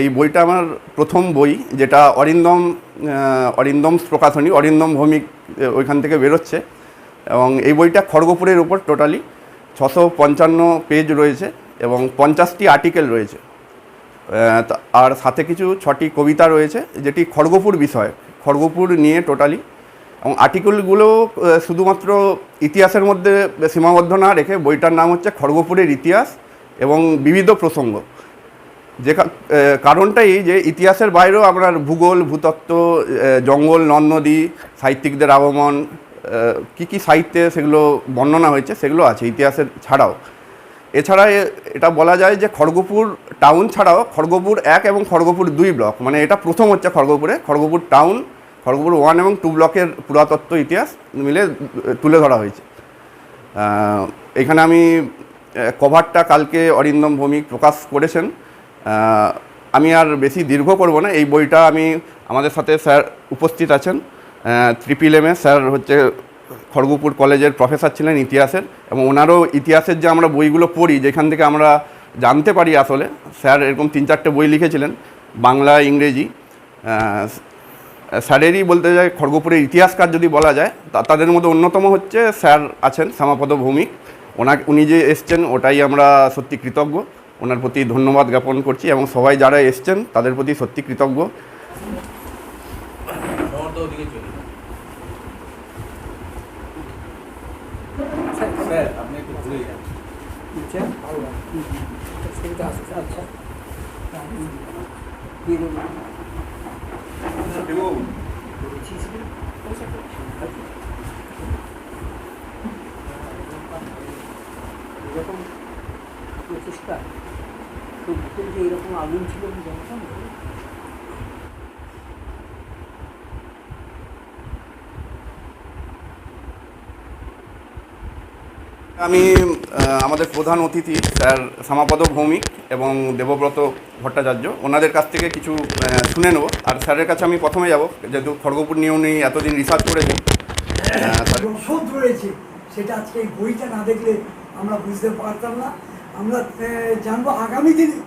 এই বইটা আমার প্রথম বই, যেটা অরিন্দম অরিন্দম প্রকাশনী, অরিন্দম ভৌমিক ওইখান থেকে বেরোচ্ছে। এবং এই বইটা খড়গপুরের উপর টোটালি। ছশো পঞ্চান্ন পেজ রয়েছে এবং পঞ্চাশটি আর্টিকেল রয়েছে। আর সাথে কিছু ছটি কবিতা রয়েছে, যেটি খড়গপুর বিষয়। খড়গপুর নিয়ে টোটালি। এবং আর্টিকেলগুলো শুধুমাত্র ইতিহাসের মধ্যে সীমাবদ্ধ না রেখে বইটার নাম হচ্ছে খড়গপুরের ইতিহাস এবং বিবিধ প্রসঙ্গ। যে কারণটা এই যে ইতিহাসের বাইরেও আপনার ভূগোল, ভূতত্ত্ব জঙ্গল নদ নদী সাহিত্যিকদের আগমন কী কী সাহিত্যে সেগুলো বর্ণনা হয়েছে সেগুলো আছে ইতিহাসের ছাড়াও। এছাড়া এটা বলা যায় যে খড়গপুর টাউন ছাড়াও খড়গপুর এক এবং খড়গপুর দুই ব্লক মানে এটা প্রথম হচ্ছে খড়গপুরে। খড়গপুর টাউন, খড়গপুর ওয়ান এবং টু ব্লকের পুরাতত্ত্ব ইতিহাস মিলে তুলে ধরা হয়েছে। এখানে আমি কভারটা কালকে অরিন্দম ভৌমিক প্রকাশ করেছেন। আমি আর বেশি দীর্ঘ করব না। এই বইটা আমি আমাদের সাথে স্যার উপস্থিত আছেন। ট্রিপিল এম স্যার হচ্ছে খড়গপুর কলেজের প্রফেসর ছিলেন ইতিহাসের এবং ওনারও ইতিহাসের যে আমরা বইগুলো পড়ি, যেখান থেকে আমরা জানতে পারি আসলে, স্যার এরকম তিন চারটে বই লিখেছিলেন, বাংলা, ইংরেজি। স্যারেরই বলতে যায়, খড়গপুরের ইতিহাসকার যদি বলা যায়, তা তাদের মধ্যে অন্যতম হচ্ছে স্যার আছেন শ্যামাপদ ভৌমিক। ওনাকে, উনি যে এসছেন, ওটাই আমরা সত্যি কৃতজ্ঞ। ওনার প্রতি ধন্যবাদ জ্ঞাপন করছি এবং সবাই যারা এসছেন তাদের প্রতি সত্যি কৃতজ্ঞ। আচ্ছা প্রচেষ্টা তো ভিতরে যে এরকম আগুন ছিল আমি জানতাম? আমি আমাদের প্রধান অতিথি স্যার শ্যামাপদ ভৌমিক এবং দেবব্রত ভট্টাচার্য। ওনাদের কাছ থেকে কিছু শুনে নেব। আর স্যারের কাছে আমি প্রথমে যাব যেহেতু খড়গপুর নিয়ে উনি এতদিন রিসার্চ করেছেন। রসদ রয়েছে সেটা আজকে এই বইটা না দেখলে আমরা বুঝতে পারতাম না। আমরা জানব আগামী দিনে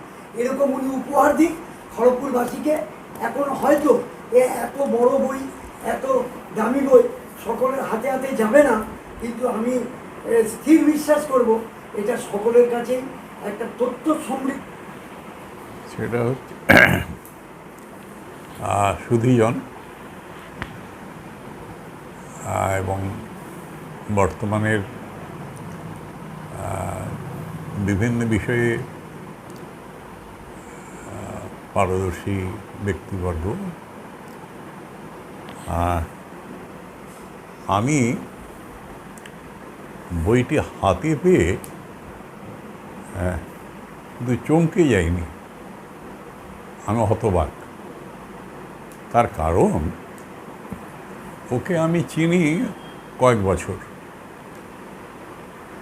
এরকম উনি উপহার দিক খড়গপুরবাসীকে। এখন হয়তো এ এত বড় বই, এত দামি বই সকলের হাতে হাতে যাবে না, কিন্তু আমি স্থির বিশ্বাস করব এটা সকলের কাছেই একটা তথ্য সমৃদ্ধ। সেটা হচ্ছে সুধীজন এবং বর্তমানের বিভিন্ন বিষয়ে পারদর্শী ব্যক্তিবর্গ। আমি বইটি হাতে পেয়ে শুধু চমকে যাইনি। আমি হতবাক। তার কারণ, ওকে আমি চিনি কয়েক বছর।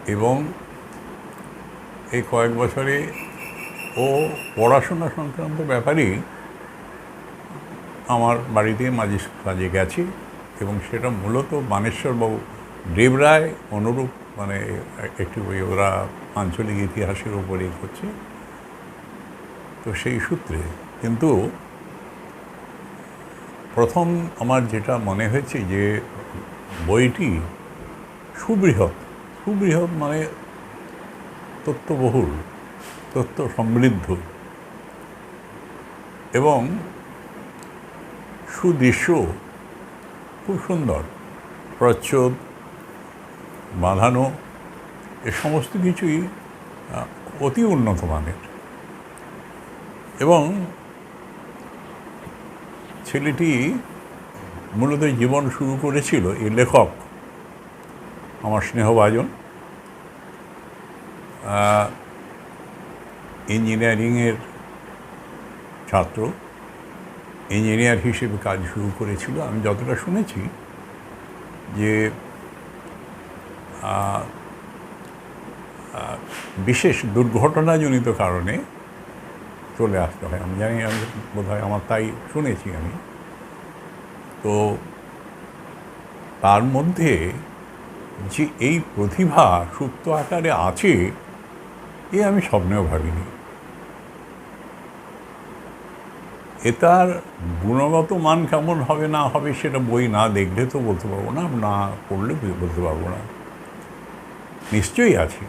এবং এই কয়েক বছরে ও পড়াশোনা সংক্রান্ত ব্যাপারেই আমার বাড়িতে মাঝে সাজে গেছে এবং সেটা মূলত বানেশ্বরবাবু দেবরায় অনুরূপ মানে একটি বই ওরা আঞ্চলিক ইতিহাসের উপরেই করছে। তো সেই সূত্রে কিন্তু প্রথম আমার যেটা মনে হয়েছে যে বইটি সুবৃহৎ সুবৃহৎ মানে তথ্যবহুল তথ্য সমৃদ্ধ এবং সুদৃশ্য, খুব সুন্দর। প্রচ্ছদ, বাঁধানো, এ সমস্ত কিছুই অতি উন্নত মানের। এবং ছেলেটি মূলত জীবন শুরু করেছিল এই লেখক, আমার স্নেহভাজন। ইঞ্জিনিয়ারিংয়ের ছাত্র, ইঞ্জিনিয়ার হিসেবে কাজ শুরু করেছিল। আমি যতটা শুনেছি যে বিশেষ দুর্ঘটনাজনিত কারণে চলে আসতে হয়। আমি জানি, আমি বোধ হয় আমার তাই শুনেছি আমি। তো তার মধ্যে যে এই প্রতিভা সুপ্ত আকারে আছে এ আমি স্বপ্নেও ভাবিনি। এ তার গুণগত মান কেমন হবে, না হবে সেটা বই না দেখলে তো বলতে পারব না না পড়লে বলতে পারব না। নিশ্চয়ই আছে।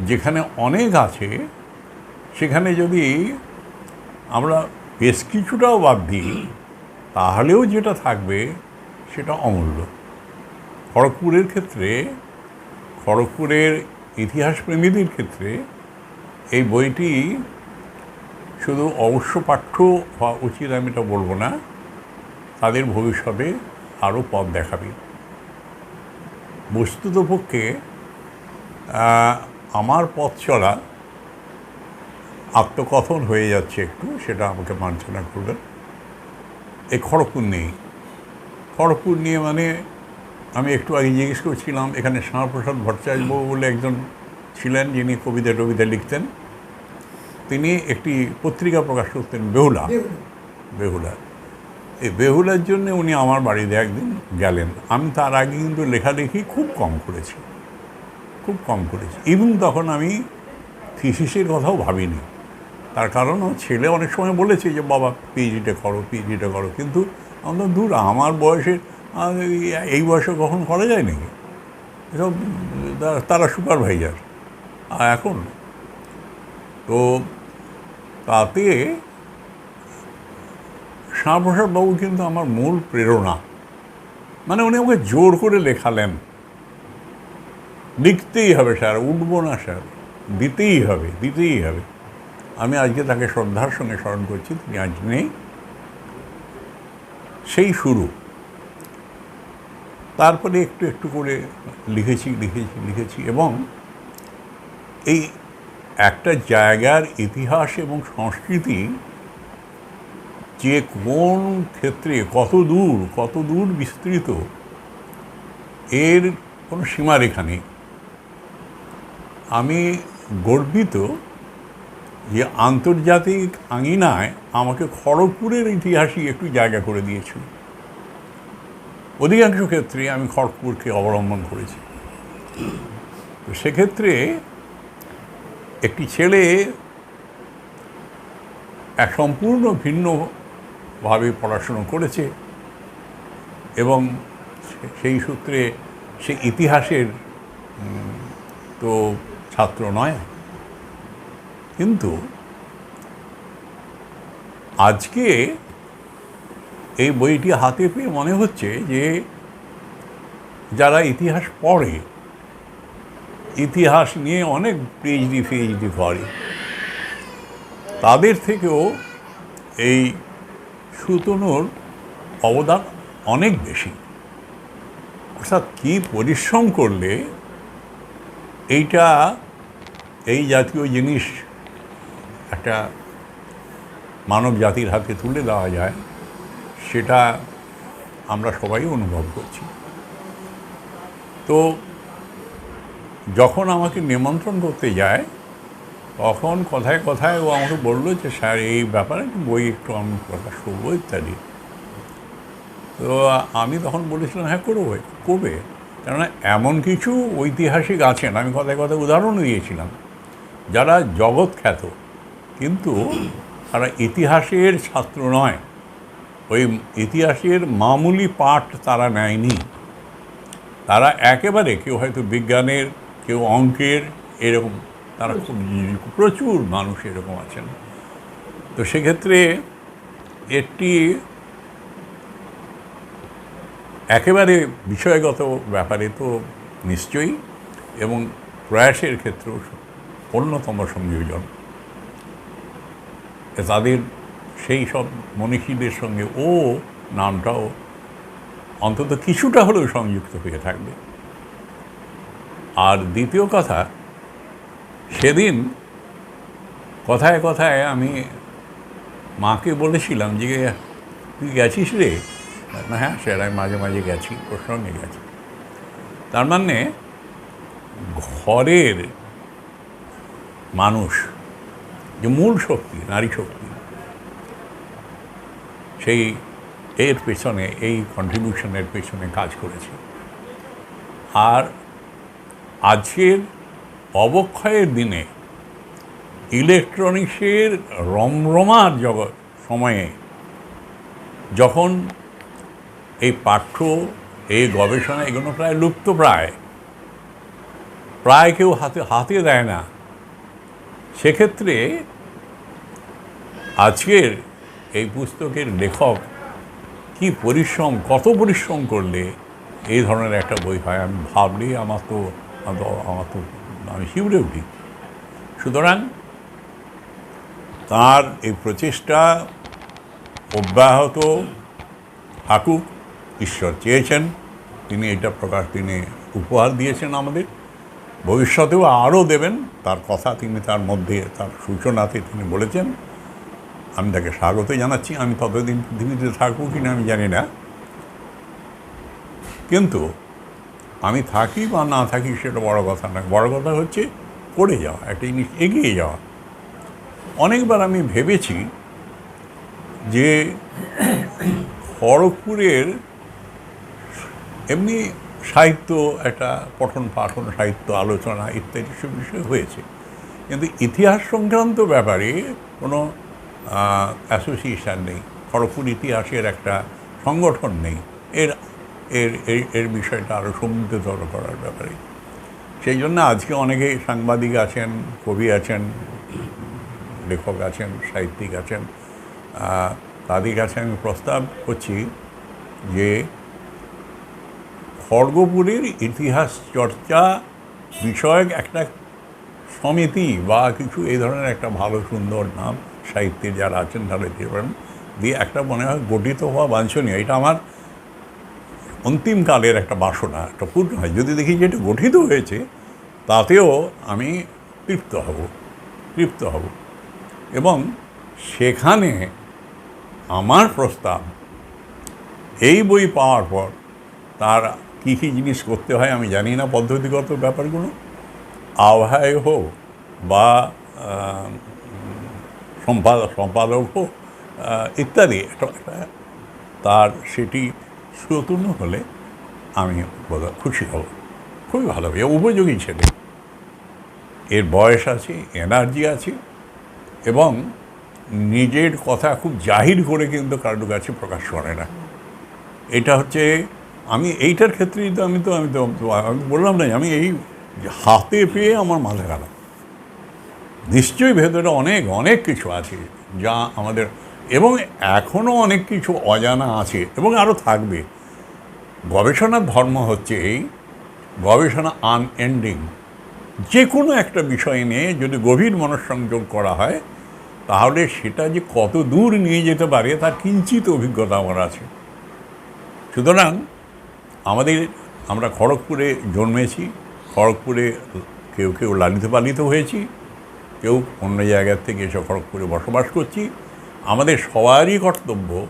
যেখানে অনেক আছে, সেখানে যদি আমরা বেশ কিছুটাও বাদ দিই, তাহলেও যেটা থাকবে সেটা অমূল্য। খড়গপুরের ক্ষেত্রে, খড়গপুরের ইতিহাস প্রেমীদের ক্ষেত্রে এই বইটি শুধু অবশ্য পাঠ্য হওয়া উচিত আমি এটা বলব না, তাদের ভবিষ্যতে আরও পথ দেখাবে। বস্তুতপক্ষে আমার পথ চলা আত্মকথন হয়ে যাচ্ছে একটু, সেটা আমাকে মার্জনা করবেন। এই খড়গপুর নেই। খড়গপুর নিয়ে মানে আমি একটু আগে জিজ্ঞেস করছিলাম এখানে শ্যামাপ্রসাদ ভট্টাচার্যবাবু বলে একজন ছিলেন যিনি কবিতা টবিতা লিখতেন। তিনি একটি পত্রিকা প্রকাশ করতেন বেহুলা। বেহুলা। এই বেহুলার জন্য উনি আমার বাড়িতে একদিন গেলেন। আমি তার আগে কিন্তু লেখালেখি খুব কম করেছি। খুব কম করেছি। ইভেন তখন আমি থিসিসের কথাও ভাবিনি। তার কারণ ছেলে অনেক সময় বলেছে যে বাবা পিএইচডিটা করো পিএইচডিটা করো। কিন্তু আমরা দূর আমার বয়সে আহ, এই- এই বয়সে কখন করা যায় নাকি এসব তারা- তারা সুপারভাইজার আর এখন? তো তাতে শ্যামাপ্রসাদ বাবু কিন্তু আমার মূল প্রেরণা। মানে উনি আমাকে জোর করে লেখালেন। লিখতেই হবে স্যার, উঠবো না স্যার। দিতেই হবে দিতেই হবে। আমি আজকে তাকে শ্রদ্ধার সঙ্গে স্মরণ করছি, তিনি আজ নেই। সেই শুরু। তারপরে একটু একটু করে লিখেছি লিখেছি লিখেছি এবং এই একটা জায়গার ইতিহাস এবং সংস্কৃতি যে কোন ক্ষেত্রে কত দূর কত দূর বিস্তৃত, এর কোনো সীমারেখা নেই। আমি গর্বিত যে আন্তর্জাতিক আঙিনায় আমাকে খড়গপুরের ইতিহাসই একটু জায়গা করে দিয়েছিল অধিকাংশ ক্ষেত্রে আমি খড়গপুরকে অবলম্বন করেছি। তো সেক্ষেত্রে একটি ছেলে এক সম্পূর্ণ ভিন্নভাবে পড়াশুনো করেছে এবং সেই সূত্রে সে ইতিহাসের তো ছাত্র নয়। কিন্তু আজকে এই বইটি হাতে পেয়ে মনে হচ্ছে যে যারা ইতিহাস পড়ে, ইতিহাস নিয়ে অনেক পিএইচডি ফিএইচডি করে, তাদের থেকেও এই সুতনুর অবদান অনেক বেশি। অর্থাৎ কী পরিশ্রম করলে এইটা, এই জাতীয় জিনিস একটা মানব জাতির হাতে তুলে দেওয়া যায় সেটা আমরা সবাই অনুভব করছি। তো যখন আমাকে নিমন্ত্রণ করতে যায়, তখন কথায় কথায় ও আমাকে বলল যে, স্যার, এই ব্যাপারে বই একটু আমি প্রকাশ করব, ইত্যাদি। তো আমি তখন বলেছিলাম হ্যাঁ করব, করবে। কেননা এমন কিছু ঐতিহাসিক আছেন আমি কথায় কথায় উদাহরণ দিয়েছিলাম। যারা জগৎ খ্যাত, কিন্তু তারা ইতিহাসের ছাত্র নয়। ওই ইতিহাসের মামুলি পাঠ তারা নেয়নি। তারা একেবারে কেউ হয়তো বিজ্ঞানের, কেউ অঙ্কের, এরকম তারা খুব প্রচুর মানুষ এরকম আছেন। তো সেক্ষেত্রে একটি একেবারে বিষয়গত ব্যাপারে তো নিশ্চয়ই এবং প্রয়াসের ক্ষেত্রেও অন্যতম সংযোজন। তাদের সেই সব মনীষীদের সঙ্গে ও নামটাও অন্তত কিছুটা হলেও সংযুক্ত হয়ে থাকবে। আর দ্বিতীয় কথা, সেদিন কথায় কথায় আমি মাকে বলেছিলাম যে, তুই গেছিস রে? না হ্যাঁ আমি মাঝে মাঝে গেছি ওর সঙ্গে গেছি। তার মানে ঘরের মানুষ, যে মূল শক্তি, নারী শক্তি সেই এর পেছনে, এই কন্ট্রিবিউশনের পেছনে কাজ করেছে। আর আজকের অবক্ষয়ের দিনে ইলেকট্রনিক্সের রমরমার জগৎ সময়ে যখন এই পাঠ্য, এই গবেষণা এগুলো প্রায় লুপ্ত প্রায় প্রায় কেউ হাতে হাতে দেয় না, সেক্ষেত্রে আজকের এই পুস্তকের লেখক কি পরিশ্রম, কত পরিশ্রম করলে এই ধরনের একটা বই হয়? আমি তো, আমার তো- আমার তো, আমি শিউরে উঠি। সুতরাং তার এই প্রচেষ্টা অব্যাহত থাকুক, ঈশ্বর চেয়েছেন, তিনি এটা প্রকাশ, তিনি উপহার দিয়েছেন আমাদের। ভবিষ্যতেও আরও দেবেন, তার কথা তিনি তার মধ্যে, তার সূচনাতে তিনি বলেছেন। আমি তাকে স্বাগত জানাচ্ছি। আমি ততদিন পৃথিবীতে থাকব কি না আমি জানি না। কিন্তু আমি থাকি বা না থাকি সেটা বড় কথা না বড় কথা হচ্ছে করে যাওয়া, একটা জিনিস এগিয়ে যাওয়া। অনেকবার আমি ভেবেছি যে খড়গপুরের এমনি সাহিত্য, একটা পঠন পাঠন, সাহিত্য আলোচনা ইত্যাদি সব বিষয় হয়েছে। কিন্তু ইতিহাস সংক্রান্ত ব্যাপারে কোনো অ্যাসোসিয়েশন নেই, খড়গপুর ইতিহাসের একটা সংগঠন নেই। এর এর, এর- বিষয়টা আরও সমৃদ্ধতর করার ব্যাপারে। সেই জন্য আজকে অনেকে সাংবাদিক আছেন, কবি আছেন, লেখক আছেন, সাহিত্যিক আছেন তাদের কাছে আমি প্রস্তাব করছি যে খড়গপুরের ইতিহাস চর্চা বিষয়ক একটা সমিতি বা কিছু এই ধরনের একটা ভালো সুন্দর নাম সাহিত্যে যারা আছেন তারা দিতে পারেন দিয়ে একটা মনে হয় গঠিত হওয়া বাঞ্ছনীয়। এটা আমার অন্তিমকালের একটা বাসনা, একটা পূর্ণ হয়। যদি দেখি যে এটা গঠিত হয়েছে, তাতেও আমি তৃপ্ত হব তৃপ্ত হব। এবং সেখানে আমার প্রস্তাব, এই বই পাওয়ার পর তার কী কী জিনিস করতে হয় আমি জানি না পদ্ধতিগত ব্যাপারগুলো। আহ্বায় হোক বা সম্পাদক সম্পাদক হোক ইত্যাদি তার সেটি সুতূর্ণ হলে আমি বোধ হয় খুশি হব। খুবই ভালো হবে। উপযোগী ছেলে। এর বয়স আছে, এনার্জি আছে এবং নিজের কথা খুব জাহির করে কিন্তু কারোর কাছে প্রকাশ করে না। এটা হচ্ছে আমি এইটার ক্ষেত্রেই তো আমি তো আমি তো, আমি বললাম না আমি এই হাতে পেয়ে আমার মাথা খারাপ। নিশ্চয়ই ভেতরে অনেক অনেক কিছু আছে যা আমাদের, এবং এখনও অনেক কিছু অজানা আছে এবং আরও থাকবে। গবেষণার ধর্ম হচ্ছে এই, গবেষণা আনএন্ডিং যে কোনো একটা বিষয় নিয়ে যদি গভীর মনঃসংযোগ করা হয়, তাহলে সেটা যে কত দূর নিয়ে যেতে পারে তার কিঞ্চিত অভিজ্ঞতা আমার আছে। সুতরাং আমাদের, আমরা খড়গপুরে জন্মেছি, খড়গপুরে কেউ কেউ লালিত পালিত হয়েছি। কেউ অন্য জায়গার থেকে এসে খড়গপুরে বসবাস করছি। আমাদের সবারই কর্তব্য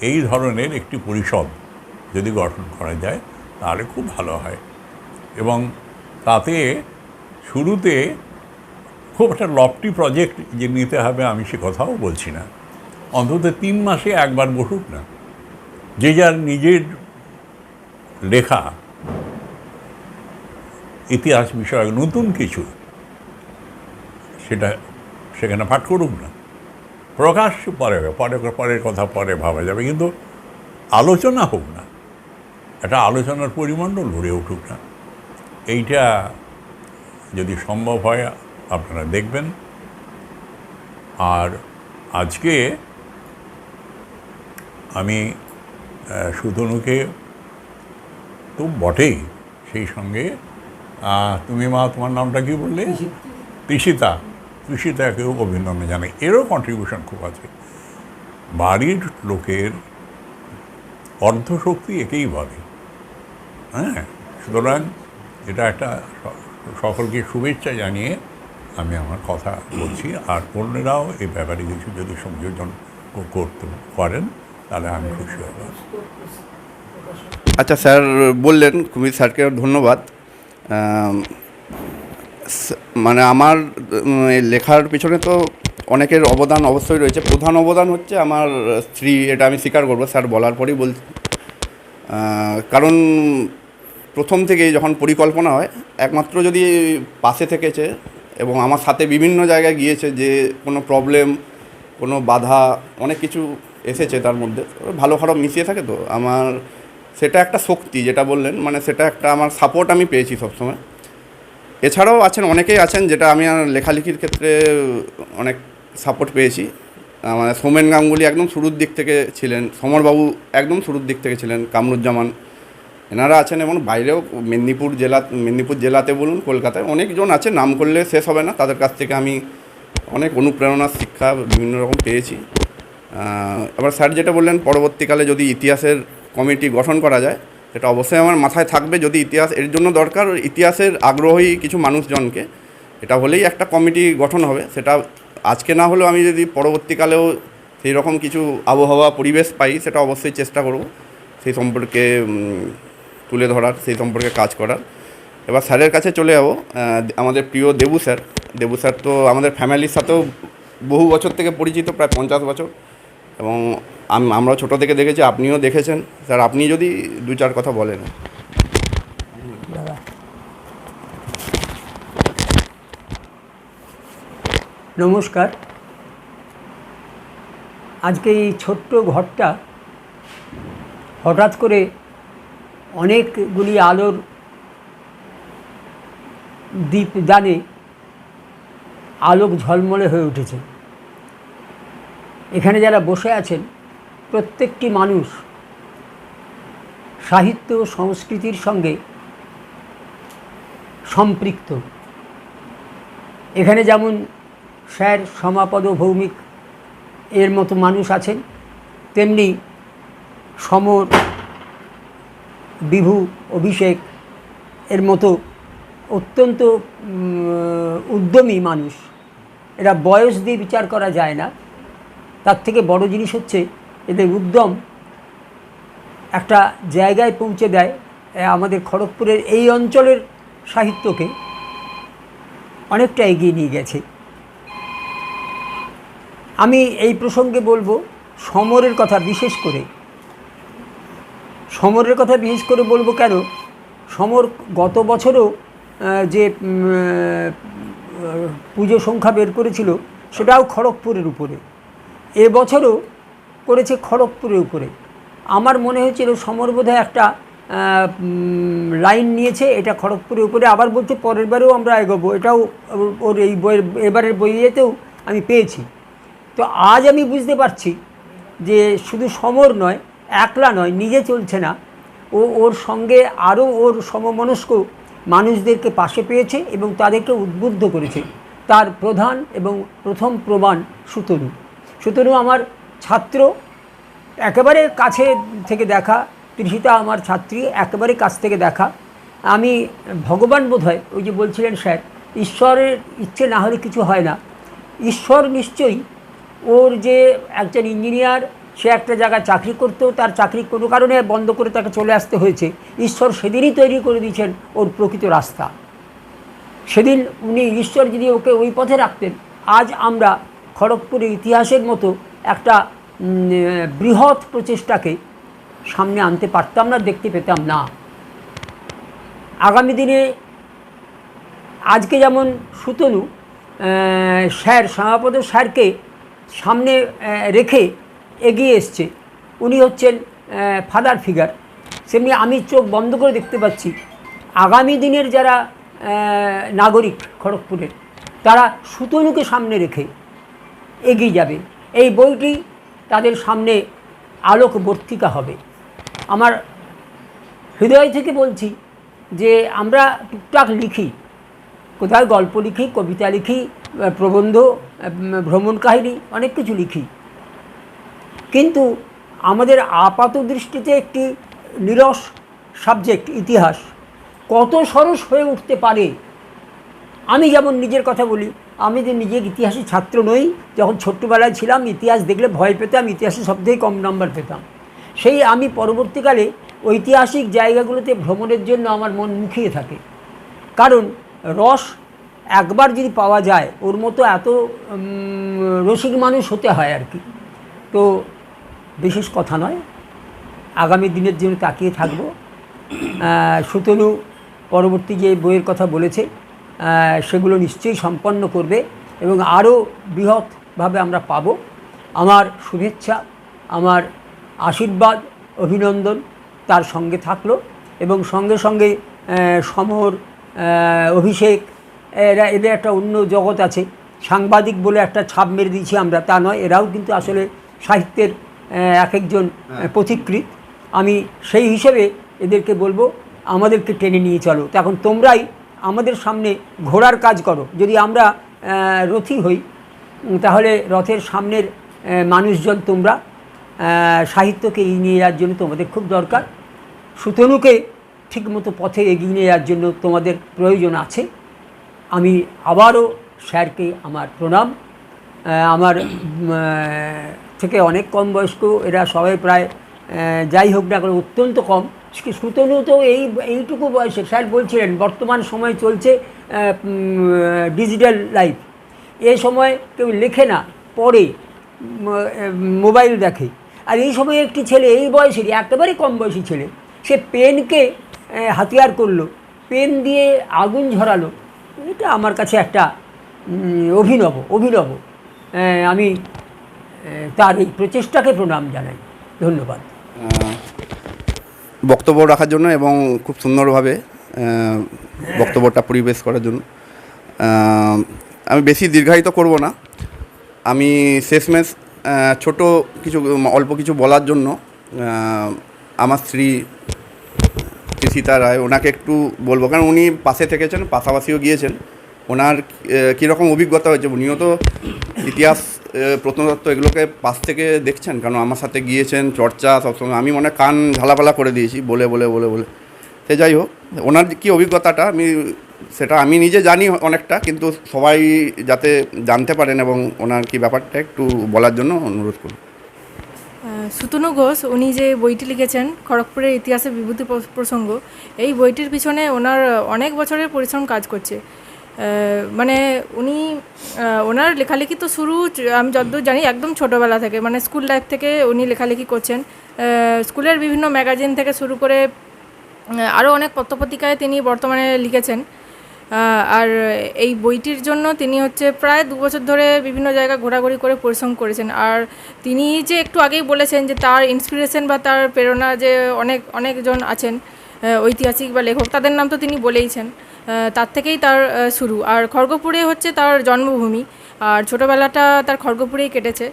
এই ধরনের একটি পরিষদ যদি গঠন করা যায়, তাহলে খুব ভালো হয়। এবং তাতে শুরুতে খুব একটা লফটি প্রজেক্ট যে নিতে হবে আমি সে কথাও বলছি না। অন্তত তিন মাসে একবার বসুক না। যে যার নিজের লেখা, ইতিহাস বিষয়ক নতুন কিছু সেটা সেখানে পাঠ করুক না। প্রকাশ পরে পরে পরের কথা পরে ভাবা যাবে কিন্তু আলোচনা হোক না। একটা আলোচনার পরিমণ্ডল গড়ে উঠুক না। এইটা যদি সম্ভব হয় আপনারা দেখবেন। আর আজকে আমি সুতনুকে তো বটেই সেই সঙ্গে। তুমি মা তোমার নামটা কি বললে? তৃষিতা তৃষিতাকেও অভিনন্দন জানাই। এরও কন্ট্রিবিউশন খুব আছে। বাড়ির লোকের অর্ধশক্তি একেই বলে। হ্যাঁ? সুতরাং এটা একটা সকলকে শুভেচ্ছা জানিয়ে আমি আমার কথা বলছি। আর অন্যরাও এই ব্যাপারে কিছু যদি সংযোজন করতে করেন তাহলে আমি খুশি হব। আচ্ছা স্যার বললেন খুবই স্যারকে ধন্যবাদ। মানে আমার লেখার পিছনে তো অনেকের অবদান অবশ্যই রয়েছে। প্রধান অবদান হচ্ছে আমার স্ত্রী, এটা আমি স্বীকার করব, স্যার বলার পরেই বলছি কারণ প্রথম থেকেই যখন পরিকল্পনা হয়, একমাত্র যদি পাশে থেকেছে এবং আমার সাথে বিভিন্ন জায়গায় গিয়েছে যে কোনো প্রবলেম, কোনো বাধা, অনেক কিছু এসেছে তার মধ্যে, ভালো খারাপ মিশিয়ে থাকে তো। আমার, সেটা একটা শক্তি যেটা বললেন মানে সেটা একটা আমার সাপোর্ট আমি পেয়েছি সবসময়। এছাড়াও আছেন অনেকেই আছেন যেটা আমি লেখালেখির ক্ষেত্রে অনেক সাপোর্ট পেয়েছি। মানে সোমেন গাঙ্গুলি একদম শুরুর দিক থেকে ছিলেন সমরবাবু একদম শুরুর দিক থেকে ছিলেন কামরুজ্জামান। এনারা আছেন এবং বাইরেও মেদিনীপুর জেলা মেদিনীপুর জেলাতে বলুন কলকাতায় অনেকজন আছে নাম করলে শেষ হবে না তাদের কাছ থেকে আমি অনেক অনুপ্রেরণা শিক্ষা বিভিন্ন রকম পেয়েছি। আহ, এবার স্যার যেটা বললেন পরবর্তীকালে যদি ইতিহাসের কমিটি গঠন করা যায় সেটা অবশ্যই আমার মাথায় থাকবে যদি ইতিহাস, এর জন্য দরকার ইতিহাসের আগ্রহী কিছু মানুষজনকে। এটা হলেই একটা কমিটি গঠন হবে। সেটা আজকে না হলেও আমি যদি পরবর্তীকালেও সেই রকম কিছু আবহাওয়া পরিবেশ পাই, সেটা অবশ্যই চেষ্টা করব সেই সম্পর্কে তুলে ধরার, সেই সম্পর্কে কাজ করার। এবার স্যারের কাছে চলে যাব আমাদের প্রিয় দেবু স্যার। দেবু স্যার তো আমাদের ফ্যামিলির সাথেও বহু বছর থেকে পরিচিত, প্রায় পঞ্চাশ বছর। এবং আমরা ছোটো থেকে দেখেছি, আপনিও দেখেছেন। স্যার, আপনি যদি দু চার কথা বলেন। নমস্কার। আজকে এই ছোট্ট ঘরটা হঠাৎ করে অনেকগুলি আলোর দ্বীপ দানে আলোক ঝলমলে হয়ে উঠেছে। এখানে যারা বসে আছেন, প্রত্যেকটি মানুষ সাহিত্য সংস্কৃতির সঙ্গে সম্পৃক্ত। এখানে যেমন স্যার সমাপদ ভৌমিক এর মতো মানুষ আছেন, তেমনি সমর বিভু অভিষেক এর মতো অত্যন্ত উদ্যমী মানুষ। এরা বয়স দিয়ে বিচার করা যায় না। তার থেকে বড় জিনিস হচ্ছে এদের উদ্যম একটা জায়গায় পৌঁছে দেয় আমাদের খড়গপুরের এই অঞ্চলের সাহিত্যকে। অনেকটা এগিয়ে নিয়ে গেছে। আমি এই প্রসঙ্গে বলব, সমরের কথা বিশেষ করে। সমরের কথা বিশেষ করে বলব কেন? সমর গত বছরও যে পুজো সংখ্যা বের করেছিল, সেটাও খড়গপুরের উপরে। এবছরও করেছে খড়গপুরের উপরে। আমার মনে হয়েছিল সমর বোধহয় একটা লাইন নিয়েছে, এটা খড়গপুরের উপরে। আবার বলছে পরের বারেও আমরা এগোবো। এটাও ওর- এই বইয়ের, এবারের বইয়েতেও আমি পেয়েছি। তো আজ আমি বুঝতে পারছি যে শুধু সমর নয়, একলা নয়, নিজে চলছে না। ও, ওর সঙ্গে আরও ওর সমমনস্ক মানুষদেরকে পাশে পেয়েছে এবং তাদেরকে উদ্বুদ্ধ করেছে। তার প্রধান এবং প্রথম প্রমাণ সুতনু সুতনু আমার ছাত্র একেবারে কাছে থেকে দেখা তৃষিতা আমার ছাত্রী, একেবারে কাছ থেকে দেখা। আমি ভগবান বোধ হয় ওই যে বলছিলেন স্যার, ঈশ্বরের ইচ্ছে না হলে কিছু হয় না। ঈশ্বর নিশ্চয়ই ওর যে একজন ইঞ্জিনিয়ার, সে একটা জায়গায় চাকরি করতো, তার চাকরি কোনো কারণে বন্ধ করে তাকে চলে আসতে হয়েছে। ঈশ্বর সেদিনই তৈরি করে দিয়েছেন ওর প্রকৃত রাস্তা। সেদিন উনি, ঈশ্বর যদি ওকে ওই পথে রাখতেন, আজ আমরা খড়গপুরের ইতিহাসের মতো একটা বৃহৎ প্রচেষ্টাকে সামনে আনতে পারতাম না, দেখতে পেতাম না। আগামী দিনে আজকে যেমন সুতনু স্যার শ্যামাপদ স্যারকে সামনে রেখে এগিয়ে এসছে, উনি হচ্ছেন ফাদার ফিগার সেমনি আমি চোখ বন্ধ করে দেখতে পাচ্ছি, আগামী দিনের যারা নাগরিক খড়গপুরের, তারা সুতনুকে সামনে রেখে এগিয়ে যাবে। এই বইটি তাদের সামনে আলোকবর্তিকা হবে। আমার হৃদয় থেকে বলছি যে আমরা টুকটাক লিখি। কোথায় গল্প লিখি, কবিতা লিখি প্রবন্ধ ভ্রমণ কাহিনী, অনেক কিছু লিখি। কিন্তু আমাদের আপাত দৃষ্টিতে একটি নিরস সাবজেক্ট, ইতিহাস, কত সরস হয়ে উঠতে পারে? আমি যেমন নিজের কথা বলি আমি যে নিজের ইতিহাসের ছাত্র নই, যখন ছোট্টবেলায় ছিলাম, ইতিহাস দেখলে ভয় পেতাম, ইতিহাসে সবথেকে কম নাম্বার পেতাম। সেই আমি পরবর্তীকালে ঐতিহাসিক জায়গাগুলোতে ভ্রমণের জন্য আমার মন মুখিয়ে থাকে। কারণ রস একবার যদি পাওয়া যায়, ওর মতো এত রসিক মানুষ হতে হয় আর কি। তো বিশেষ কথা নয়, আগামী দিনের জন্য তাকিয়ে থাকব। সুতনু পরবর্তী যে বইয়ের কথা বলেছে সেগুলো নিশ্চয়ই সম্পন্ন করবে এবং আরও বৃহৎভাবে আমরা পাবো। আমার শুভেচ্ছা আমার আশীর্বাদ অভিনন্দন তার সঙ্গে থাকল এবং সঙ্গে সঙ্গে সমর অভিষেক এরা এদের একটা অন্য জগৎ আছে। সাংবাদিক বলে একটা ছাপ মেরে দিয়েছি আমরা তা নয় এরাও কিন্তু আসলে সাহিত্যের এক একজন আহ, পথিকৃৎ। আমি সেই হিসেবে এদেরকে বলব আমাদেরকে টেনে নিয়ে চলো। তো এখন তোমরাই আমাদের সামনে ঘোড়ার কাজ করো। যদি আমরা রথী হই তাহলে রথের সামনের মানুষজন তোমরা সাহিত্যকে এগিয়ে নিয়ে যাওয়ার জন্য তোমাদের খুব দরকার। সুতনুকে ঠিকমতো পথে এগিয়ে নিয়ে যাওয়ার জন্য তোমাদের প্রয়োজন আছে। আমি আবারও স্যারকে আমার প্রণাম। আমার থেকে অনেক কম বয়স্ক, এরা সবাই প্রায় যাই হোক না করে অত্যন্ত কম। সুতনু তো এই, এইটুকু বয়সে স্যার বলছিলেন, বর্তমান সময় চলছে ডিজিটাল লাইফ এ সময় কেউ লেখে না, পড়ে মোবাইল দেখে। আর এই সময় একটি ছেলে, এই বয়সেরই, একেবারে কম বয়সী ছেলে, সে পেনকে হাতিয়ার করল, পেন দিয়ে আগুন ঝরালো। এটা আমার কাছে একটা অভিনব অভিনব। আমি তার এই প্রচেষ্টাকে প্রণাম জানাই। ধন্যবাদ। বক্তব্য রাখার জন্য এবং খুব সুন্দরভাবে বক্তব্যটা পরিবেশ করার জন্য। আমি বেশি দীর্ঘায়িত করব না। আমি শেষমেশ ছোট কিছু, অল্প কিছু বলার জন্য আমার স্ত্রী সীতা রায়, ওনাকে একটু বলব। কারণ উনি পাশে থেকেছেন, পাশাপাশিও গিয়েছেন। ওনার কীরকম অভিজ্ঞতা হয়েছে, উনিও তো ইতিহাস প্রত্নতত্ত্ব এগুলোকে পাশ থেকে দেখছেন? কারণ আমার সাথে গিয়েছেন, চর্চা সবসময়। আমি মনে কান ঝালাপালা করে দিয়েছি, বলে বলে বলে বলে। সে যাই হোক, ওনার কি অভিজ্ঞতাটা আমি, সেটা আমি নিজে জানি অনেকটা, কিন্তু সবাই যাতে জানতে পারেন এবং ওনার কি ব্যাপারটা একটু বলার জন্য অনুরোধ করুন। সুতনু ঘোষ, উনি যে বইটি লিখেছেন, খড়গপুরের ইতিহাসে বিভূতি প্রসঙ্গ, এই বইটির পিছনে ওনার অনেক বছরের পরিশ্রম কাজ করছে। মানে উনি ওনার লেখালেখি তো শুরু, আমি যতদূর জানি, একদম ছোটোবেলা থেকে মানে স্কুল লাইফ থেকে উনি লেখালেখি করছেন। স্কুলের বিভিন্ন ম্যাগাজিন থেকে শুরু করে আরও অনেক পত্রপত্রিকায় তিনি বর্তমানে লিখেছেন। আর এই বইটির জন্য তিনি হচ্ছে প্রায় দু বছর ধরে বিভিন্ন জায়গা ঘোরাঘুরি করে পরিশ্রম করেছেন। আর তিনি যে একটু আগেই বলেছেন যে তার ইন্সপিরেশন বা তার প্রেরণা যে অনেক, অনেকজন আছেন ঐতিহাসিক বা লেখক, তাদের নাম তো তিনি বলেইছেন। তার থেকেই তার শুরু। আর খড়গপুরে হচ্ছে তার জন্মভূমি। আর ছোটোবেলাটা তার খড়গপুরেই কেটেছে।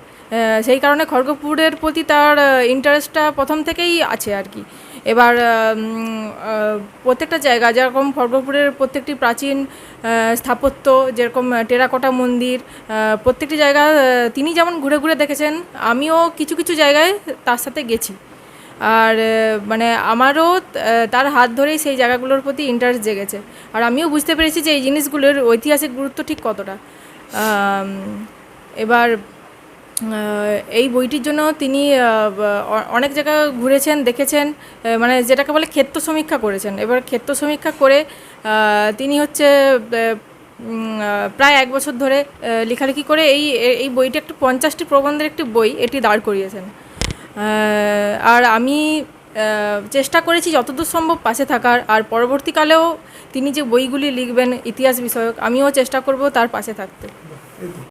সেই কারণে খড়গপুরের প্রতি তার ইন্টারেস্টটা প্রথম থেকেই আছে আর কি। এবার প্রত্যেকটা জায়গা, যেরকম খড়গপুরের প্রত্যেকটি প্রাচীন স্থাপত্য, যেরকম টেরাকোটা মন্দির প্রত্যেকটি জায়গা তিনি যেমন ঘুরে ঘুরে দেখেছেন, আমিও কিছু কিছু জায়গায় তার সাথে গেছি। আর মানে আমারও তার হাত ধরেই সেই জায়গাগুলোর প্রতি ইন্টারেস্ট জেগেছে। আর আমিও বুঝতে পেরেছি যে এই জিনিসগুলোর ঐতিহাসিক গুরুত্ব ঠিক কতটা। এবার এই বইটির জন্য তিনি অনেক জায়গা ঘুরেছেন, দেখেছেন মানে যেটাকে বলে ক্ষেত্র সমীক্ষা করেছেন। এবার ক্ষেত্র সমীক্ষা করে তিনি হচ্ছে প্রায় এক বছর ধরে লেখালেখি করে এই এই বইটি একটি পঞ্চাশটি প্রবন্ধের একটি বই এটি দাঁড় করিয়েছেন। আর আমি চেষ্টা করেছি যতদূর সম্ভব পাশে থাকার। আর পরবর্তীকালেও তিনি যে বইগুলি লিখবেন ইতিহাস বিষয়ক, আমিও চেষ্টা করব তার পাশে থাকতে।